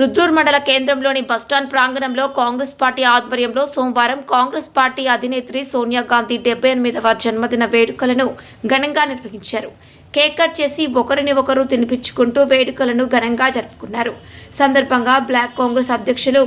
రుద్రూర్ మండల కేంద్రంలోని బస్టాండ్ ప్రాంగణంలో కాంగ్రెస్ పార్టీ ఆధ్వర్యంలో సోమవారం కాంగ్రెస్ పార్టీ అధినేత్రి సోనియా గాంధీ డెబ్బై ఎనిమిదవ జన్మదిన వేడుకలను ఘనంగా నిర్వహించారు. కేక్ కట్ చేసి ఒకరిని ఒకరు తినిపించుకుంటూ వేడుకలను ఘనంగా జరుపుకున్నారు. సందర్భంగా బ్లాక్ కాంగ్రెస్ అధ్యక్షులు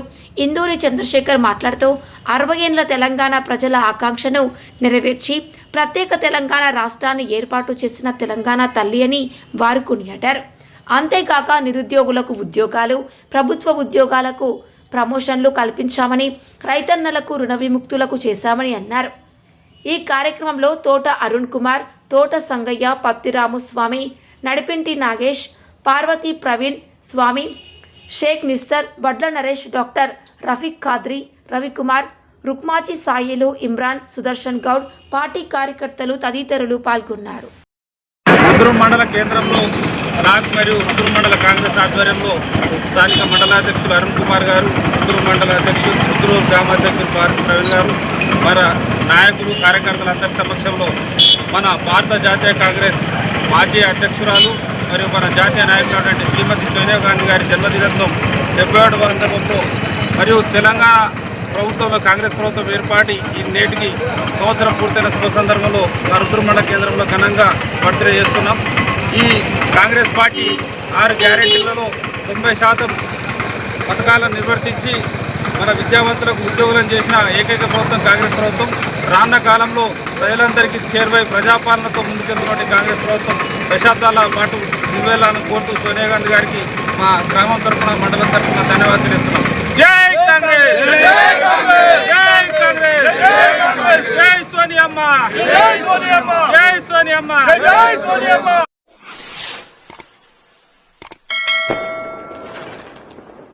ఇందూరి చంద్రశేఖర్ మాట్లాడుతూ అరవై ఏళ్ళ తెలంగాణ ప్రజల ఆకాంక్షను నెరవేర్చి ప్రత్యేక తెలంగాణ రాష్ట్రాన్ని ఏర్పాటు చేసిన తెలంగాణ తల్లి అని వారు కొనియాడారు. అంతేకాక నిరుద్యోగులకు ఉద్యోగాలు ప్రభుత్వ ఉద్యోగాలకు ప్రమోషన్లు కల్పించామని రైతన్నలకు రుణ విముక్తులకు చేశామని అన్నారు. ఈ కార్యక్రమంలో తోట అరుణ్ కుమార్ తోట సంగయ్య పత్తిరాము స్వామి నడిపింటి నాగేష్ పార్వతి ప్రవీణ్ స్వామి షేక్ నిస్సర్ వడ్ల నరేష్ డాక్టర్ రఫీక్ ఖాద్రి రవికుమార్ రుక్మాచి సాయిలు ఇమ్రాన్ సుదర్శన్ గౌడ్ పార్టీ కార్యకర్తలు తదితరులు పాల్గొన్నారు. రుద్రూరు మండల కేంద్రంలో రాక్ మరియు రుద్రూరు మండల కాంగ్రెస్ ఆధ్వర్యంలో స్థానిక మండలాధ్యక్షులు అరుణ్ కుమార్ గారు రుద్రూరు మండల అధ్యక్షులు రుద్రూరు గ్రామాధ్యక్షులు భారత ప్రవీణ్ గారు మన నాయకులు కార్యకర్తలందరి సమక్షంలో మన భారత జాతీయ కాంగ్రెస్ మాజీ అధ్యక్షురాలు మరియు మన జాతీయ నాయకులైనటువంటి శ్రీమతి సోనియా గాంధీ గారి జన్మదినోత్సవం డెబ్బై ఏడు సందర్భంలో మరియు తెలంగాణ ప్రభుత్వంలో కాంగ్రెస్ ప్రభుత్వం ఏర్పాటి ఈ నేటికి సంవత్సరం పూర్తయిన శుభ సందర్భంలో మా మండల కేంద్రంలో ఘనంగా బర్త్డే చేస్తున్నాం. ఈ కాంగ్రెస్ పార్టీ ఆరు గ్యారెంటీలలో తొంభై శాతం పథకాలను నిర్వర్తించి మన విద్యావంతులకు ఉద్యోగులను చేసిన ఏకైక ప్రభుత్వం కాంగ్రెస్ ప్రభుత్వం. రాన్న కాలంలో ప్రజలందరికీ చేరువై ప్రజాపాలనతో ముందుకెళ్తున్నటువంటి కాంగ్రెస్ ప్రభుత్వం దశాబ్దాల పాటు నివేళాలను కోరుతూ సోనియా గాంధీ గారికి మా గ్రామం తరఫున మండలం తరఫున ధన్యవాదాలు తెలుస్తున్నాం జై కాంగ్రెస్ జై కాంగ్రెస్ జై కాంగ్రెస్ జై సోనియమ్మ జై సోనియమ్మ. జై సోనియమ్మ. జై సోనియమ్మ.